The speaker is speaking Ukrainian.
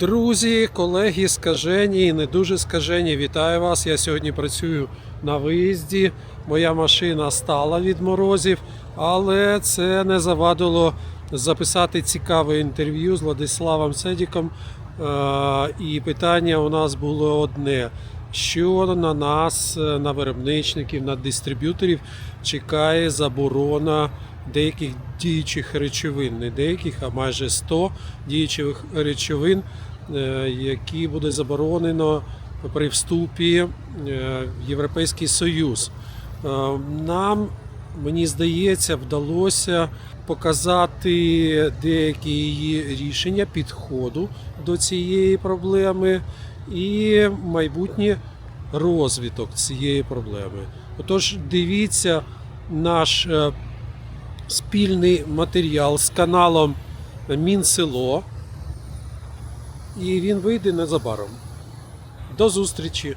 Друзі, колеги, скажені і не дуже скажені, вітаю вас. Я сьогодні працюю на виїзді. Моя машина стала від морозів, але це не завадило записати цікаве інтерв'ю з Владиславом Седіком. Е, І питання у нас було одне: що на нас, е, на виробничників, на дистриб'юторів, чекає заборона деяких діючих речовин, не деяких, а майже 100 діючих речовин, е, які буде заборонено при вступі е, в Європейський Союз. Е, Нам, мені здається, вдалося показати деякі її рішення підходу до цієї проблеми і майбутній розвиток цієї проблеми. Отож, дивіться наш спільний матеріал з каналом Мінсело. І він вийде незабаром. До зустрічі!